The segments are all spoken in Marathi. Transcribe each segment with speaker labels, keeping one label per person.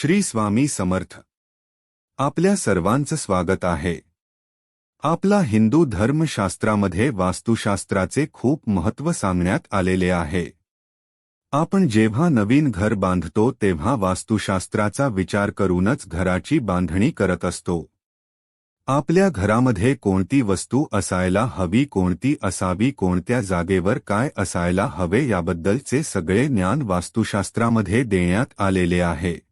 Speaker 1: श्री स्वामी समर्थ. आपल्या सर्वांचं स्वागत आहे. आपला हिंदू धर्मशास्त्रामध्ये वास्तुशास्त्राचे खूप महत्त्व सांगण्यात आलेले आहे. आपण जेव्हा नवीन घर बांधतो तेव्हा वास्तुशास्त्राचा विचार करूनच घराची बांधणी करत असतो. आपल्या घरामध्ये कोणती वस्तू असायला हवी कोणती असावी कोणत्या जागेवर काय असायला हवे याबद्दलचे सगळे ज्ञान वास्तुशास्त्रामध्ये देण्यात आलेले आहे.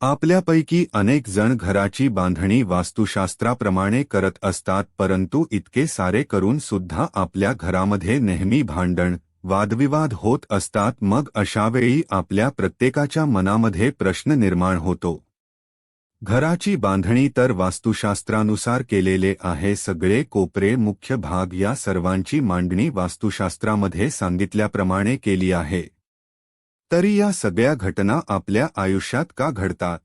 Speaker 1: आपल्यापैकी अनेक जण घराची बांधणी वास्तुशास्त्राप्रमाणे करत असतात, परंतु इतके सारे करून सुद्धा आपल्या घरामध्ये नेहमी भांडण, वादविवाद होत असतात. मग अशावेळी आपल्या प्रत्येकाच्या मनामध्ये प्रश्न निर्माण होतो. घराची बांधणी तर वास्तुशास्त्रानुसार केलेले आहे. सगळे कोपरे, मुख्य भाग या सर्वांची मांडणी वास्तुशास्त्रामध्ये सांगितल्याप्रमाणे केली आहे. तरी या सगळ्या घटना आपल्या आयुष्यात का घडतात?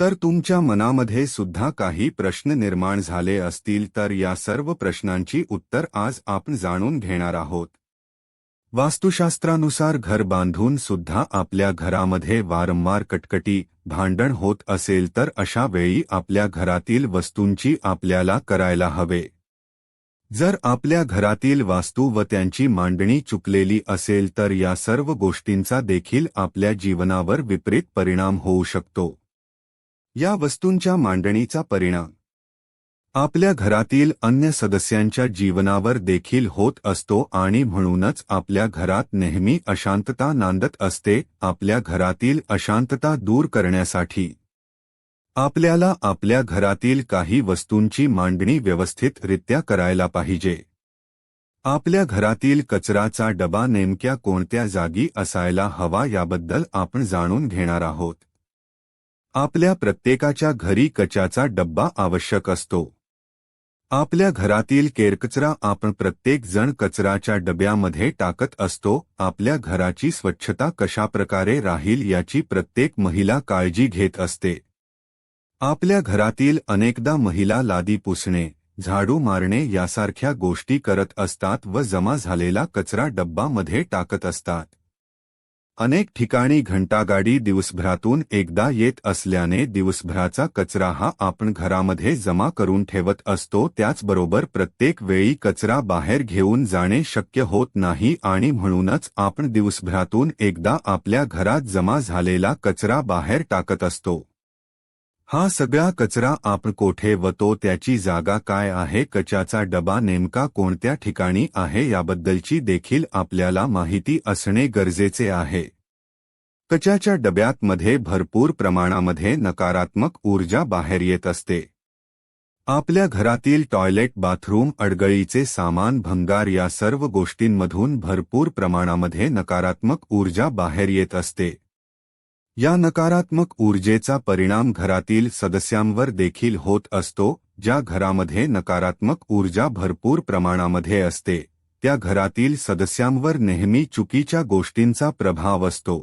Speaker 1: तर तुमच्या मनामध्ये सुद्धा काही प्रश्न निर्माण झाले असतील तर या सर्व प्रश्नांची उत्तर आज आपण जाणून घेणार आहोत. वास्तुशास्त्रानुसार घर बांधून सुद्धा आपल्या घरामध्ये वारंवार कटकटी भांडण होत असेल तर अशा वेळी आपल्या घरातील वस्तूंची आपल्याला करायला हवे. जर आपल्या घरातील वास्तू व त्यांची मांडणी चुकलेली असेल तर या सर्व गोष्टींचा देखील आपल्या जीवनावर विपरीत परिणाम होऊ शकतो. या वस्तूंच्या मांडणीचा परिणाम आपल्या घरातील अन्य सदस्यांच्या जीवनावर देखील होत असतो आणि म्हणूनच आपल्या घरात नेहमी अशांतता नांदत असते आपल्या घरातील अशांतता दूर करण्यासाठी. आपल्याला आपल्या घरातील काही वस्तूंची मांडणी व्यवस्थितरित्या करायला पाहिजे. आपल्या घरातील कचराचा डबा नेमक्या कोणत्या जागी असायला हवा याबद्दल आपण जाणून घेणार आहोत. आपल्या प्रत्येकाच्या घरी कचाचा डब्बा आवश्यक असतो. आपल्या घरातील केरकचरा आपण प्रत्येक जण कचराच्या डब्यामध्ये टाकत असतो आपल्या घराची स्वच्छता कशाप्रकारे राहील याची प्रत्येक महिला काळजी घेत असते. आपल्या घरातील अनेकदा महिला लादी पुसणे झाडू मारणे यासारख्या गोष्टी करत असतात व जमा झालेला कचरा डब्बामध्ये टाकत असतात. अनेक ठिकाणी घंटागाडी दिवसभरातून एकदा येत असल्याने दिवसभराचा कचरा हा आपण घरामध्ये जमा करून ठेवत असतो त्याचबरोबर प्रत्येक वेळी कचरा बाहेर घेऊन जाणे शक्य होत नाही आणि म्हणूनच आपण दिवसभरातून एकदा आपल्या घरात जमा झालेला कचरा बाहेर टाकत असतो. हा सगळा कचरा आपण कोठे व तो त्याची जागा काय आहे कचाचा डबा नेमका कोणत्या ठिकाणी आहे याबद्दलची देखील आपल्याला माहिती असणे गरजेचे आहे. कचाच्या डब्यात मध्ये भरपूर प्रमाणामध्ये नकारात्मक ऊर्जा बाहेर येत असते. आपल्या घरातील टॉयलेट बाथरूम अडगळीचे सामान भंगार या सर्व गोष्टींमधून भरपूर प्रमाणामध्ये नकारात्मक ऊर्जा बाहेर येत असते. या नकारात्मक ऊर्जेचा परिणाम घरातील सदस्यांवर देखील होत असतो ज्या घरामध्ये नकारात्मक ऊर्जा भरपूर प्रमाणामध्ये असते त्या घरातील सदस्यांवर नेहमी चुकीच्या गोष्टींचा प्रभाव असतो.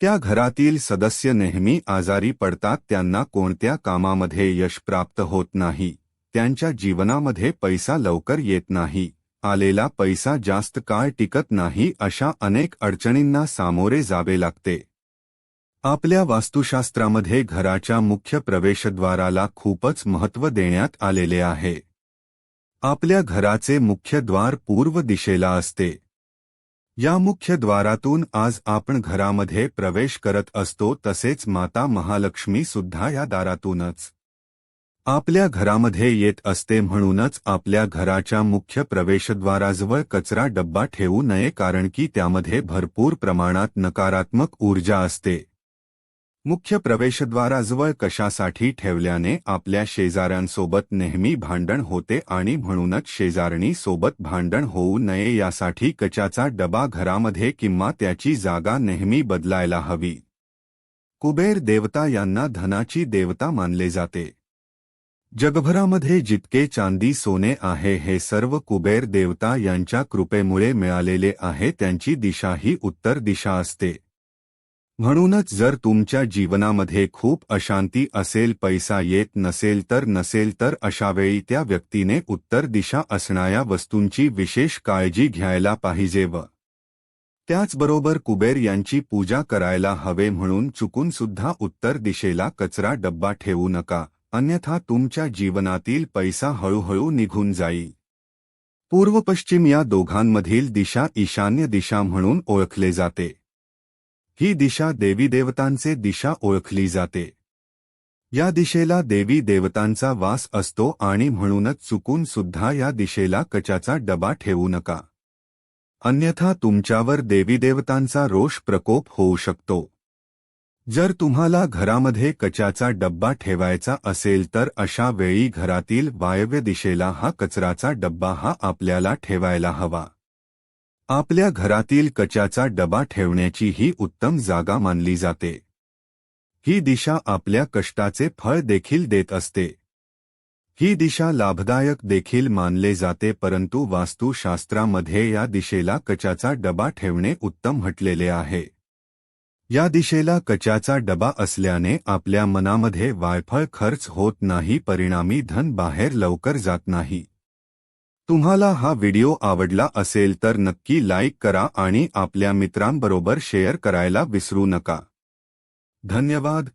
Speaker 1: त्या घरातील सदस्य नेहमी आजारी पडतात त्यांना कोणत्या कामामध्ये यश प्राप्त होत नाही त्यांच्या जीवनामध्ये पैसा लवकर येत नाही आलेला पैसा जास्त काळ टिकत नाही अशा अनेक अडचणींना सामोरे जावे लागते. आपल्या वास्तुशास्त्रामध्ये घराच्या मुख्य प्रवेशद्वाराला खूपच महत्त्व देण्यात आलेले आहे. आपल्या घराचे मुख्य द्वार पूर्व दिशेला असते. या मुख्य द्वारातून आज आपण घरामध्ये प्रवेश करत असतो तसेच माता महालक्ष्मी सुद्धा या दारातूनच. आपल्या घरामध्ये येत असते म्हणूनच आपल्या घराच्या मुख्य प्रवेशद्वाराजवळ कचरा डब्बा ठेवू नये कारण की त्यामध्ये भरपूर प्रमाणात नकारात्मक ऊर्जा असते. मुख्य प्रवेशद्वाराजवळ कशासाठी ठेवल्याने आपल्या शेजाऱ्यांसोबत नेहमी भांडण होते आणि म्हणूनच शेजारणी सोबत भांडण होऊ नये यासाठी कचाचा डबा घरामध्ये किंवा त्याची जागा नेहमी बदलायला हवी. कुबेर देवता यांना धनाची देवता मानले जाते. जगभरामध्ये जितके चांदी सोने आहे हे सर्व कुबेर देवता यांच्या कृपेमुळे मिळालेले आहे त्यांची दिशा ही उत्तर दिशा असते. म्हणूनच जर तुमच्या जीवनामध्ये खूप अशांती असेल पैसा येत नसेल तर नसेल तर अशावेळी त्या व्यक्तीने उत्तर दिशा असणाऱ्या वस्तूंची विशेष काळजी घ्यायला पाहिजे व त्याचबरोबर कुबेर यांची पूजा करायला हवे म्हणून चुकून सुद्धा उत्तर दिशेला कचरा डब्बा ठेवू नका अन्यथा तुमच्या जीवनातील पैसा हळूहळू निघून जाईल. पूर्व पश्चिम या दोघांमधील दिशा ईशान्य दिशा म्हणून ओळखले जाते. ही दिशा देवी देवतांचे दिशा ओळखली जाते. या दिशेला देवी देवतांचा वास असतो आणि म्हणूनच चुकून सुद्धा या दिशेला कचाचा डबा ठेवू नका. अन्यथा तुमच्यावर देवी देवतांचा रोष प्रकोप होऊ शकतो. जर तुम्हाला घरामध्ये कचाचा डब्बा ठेवायचा असेल तर अशा वेळी घरातील वायव्य दिशेला हा कचराचा डब्बा हा आपल्याला ठेवायला हवा. आपल्या घरातील कचाचा डबा ठेवण्याची ही उत्तम जागा मानली जाते. ही दिशा आपल्या कष्टाचे फळ देखील देत असते. ही दिशा लाभदायक देखील मानले जाते परंतु वास्तुशास्त्रामध्ये या दिशेला कचाचा डबा ठेवणे उत्तम म्हटलेले आहे. या दिशेला कचाचा डबा असल्याने आपल्या मनामध्ये वायफळ खर्च होत नाही परिणामी धन बाहेर लवकर जात नाही. तुम्हाला हा व्हिडिओ आवडला असेल तर नक्की लाईक करा आणि आपल्या मित्रांबरोबर शेअर करायला विसरू नका. धन्यवाद.